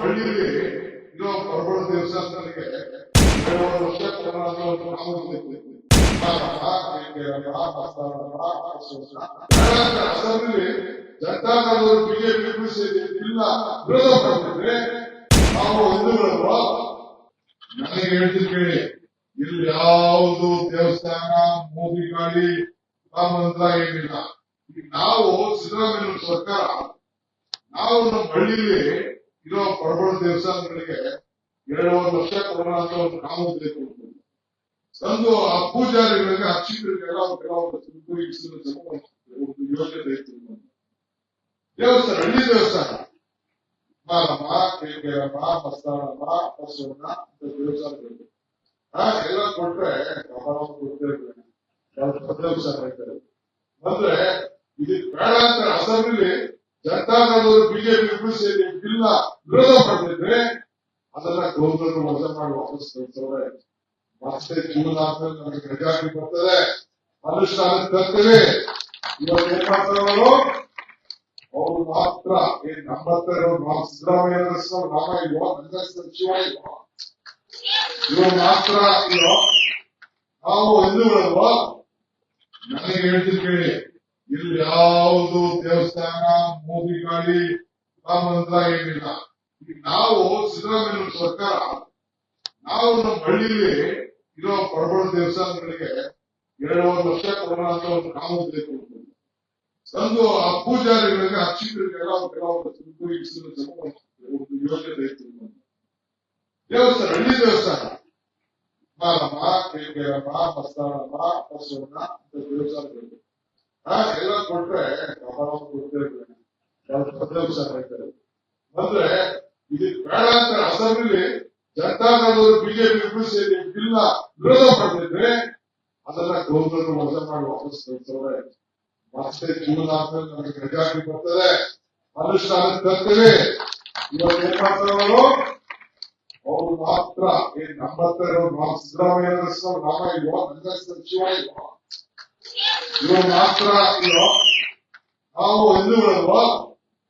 ಹಳ್ಳಿಯಲ್ಲಿ ಇರೋ ಪರ್ವತ ದೇವಸ್ಥಾನಕ್ಕೆ ವರ್ಷ ಅಸೆಂಬ್ಲಿ ನಾವು ಯಾವುದು ದೇವಸ್ಥಾನ ಮೋದಿ ಗಾಡಿ ಮಂತ್ರ ಏನಿಲ್ಲ. ನಾವು ಸಿದ್ದರಾಮಯ್ಯ ಸರ್ಕಾರ, ನಾವು ನಮ್ಮ ಹಳ್ಳಿಯಲ್ಲಿ ಇರೋ ಪ್ರಬಲ ದೇವಸ್ಥಾನಗಳಿಗೆ ಎರಡೂವರೆ ವರ್ಷ ಕೊಡೋಣ ಅಂತ ಒಂದು ಕಾಮಗಾರಿ ಕೊಡ್ತೀವಿ ತಂದು ಆ ಪೂಜಾರಿಗಳಿಗೆ ಅರ್ಚಕರಿಗೆಲ್ಲ ಕೆಲವೊಂದು ಒಂದು ಯೋಜನೆ ದೇವಸ್ಥಾನ, ಹಳ್ಳಿ ದೇವಸ್ಥಾನ. ಮಾರಮ್ಮ ಕೇಂದ್ರಮ್ಮ ಬಸ್ತಾರಮ್ಮ ಬಸವಣ್ಣ ಅಂತ ದೇವಸ್ಥಾನಗಳು ಎಲ್ಲ ಕೊಟ್ರೆ ದೇವಸ್ಥಾನ ಅಂದ್ರೆ ಇದಕ್ಕೆ ಬೇಡ ಅಂತ ಜನತಾದಳವರು ಬಿಜೆಪಿ ಸೇರಿ ಬಿಲ್ಲ ವಿರೋಧ ಮಾಡ್ತಿದ್ರೆ ಅದನ್ನ ಗೌರವರು ವಜ ಮಾಡಿ ವಾಪಸ್ ಕಳಿಸೋರೆ. ಮತ್ತೆ ಜೂನ್ ಆದ್ಮೇಲೆ ಬರ್ತದೆ. ಅನುಷ್ಠಾನ ತರ್ತೇವೆ ಇವಾಗ ಏನ್ ಮಾಡ್ತಾರೋ ಅವರು? ಮಾತ್ರ ಏನ್ ನಮ್ಮ ಹತ್ರ ಇರೋರು ನಾವು ಸಿದ್ದರಾಮಯ್ಯ ನಾವ ಇಲ್ವೋ? ನನ್ನ ಸಚಿವ ಇಲ್ವೋ? ಇವರು ಮಾತ್ರ ಇಲ್ವೋ ನಾವು ಹಿಂದೂಗಳಲ್ವಾ ನನಗೆ ಹೇಳ್ತೀನಿ ಕೇಳಿ. ಇಲ್ಲಿ ಯಾವುದು ದೇವಸ್ಥಾನ ಮೋದಿ ಗಾಡಿ ಮಂತ್ರ ಏನಿಲ್ಲ. ಈಗ ನಾವು ಸಿದ್ದರಾಮಯ್ಯ ಸರ್ಕಾರ, ನಾವು ನಮ್ಮ ಹಳ್ಳಿಯಲ್ಲಿ ಇರೋ ಬಡಬಡ ದೇವಸ್ಥಾನಗಳಿಗೆ ಎರಡೂವರೆ ವರ್ಷ ಕೊಡೋಣ ಅಂತ ಒಂದು ಕಾಮಗಾರಿ ಕೊಡ್ತೀವಿ. ತಂದು ಆ ಪೂಜಾರಿಗಳಿಗೆ ಅರ್ಚಕರಿಗೆಲ್ಲ ಕೆಲವೊಂದು ಒಂದು ಯೋಜನೆ ದೇವಸ್ಥಾನ, ಹಳ್ಳಿ ದೇವಸ್ಥಾನ. ಮಾರಮ್ಮ ಮಸ್ತಾನಮ್ಮ ಬಸವಣ್ಣ, ಅಂತ ದೇವಸ್ಥಾನಗಳು ಎಲ್ಲ ಕೊಟ್ರೆ ಅಂದ್ರೆ ಇದು ಬೇಡ ಅಂತ ಅಸೆಂಬ್ಲಿ ಜನತಾದವರು ಬಿಜೆಪಿ ಸೇರಿ ಬಿಲ್ಲ ವಿರೋಧ ಮಾಡ್ತಿದ್ರೆ ಅದನ್ನ ಗೌರ್ಮೆಂಟ್ ವಜ ಮಾಡಿ ವಾಪಸ್ ಕಳಿಸೋರೆ ಮತ್ತೆ ಜೂನ್ ಆದ್ಮೇಲೆ ನಮಗೆ ಗಜಾಗಿ ಬರ್ತದೆ ಅನುಷ್ಠಾನಕ್ಕೆ ತರ್ತೇವೆ. ಇವಾಗ ಏನ್ ಮಾಡ್ತಾರೆ ಅವರು? ಮಾತ್ರ ಏನ್ ನಮ್ಮ ಹತ್ರ ಇರೋರು ನಾವು ಸಿದ್ದರಾಮಯ್ಯ ನಾಮ ಇಲ್ವೋ? ನನ್ನ ಹೆಸರು ಶಿವ ಇಲ್ವೋ ಇವರು ಮಾತ್ರ ಇಲ್ವೋ ನಾವು ಹಿಂದೂಗಳಲ್ವಾ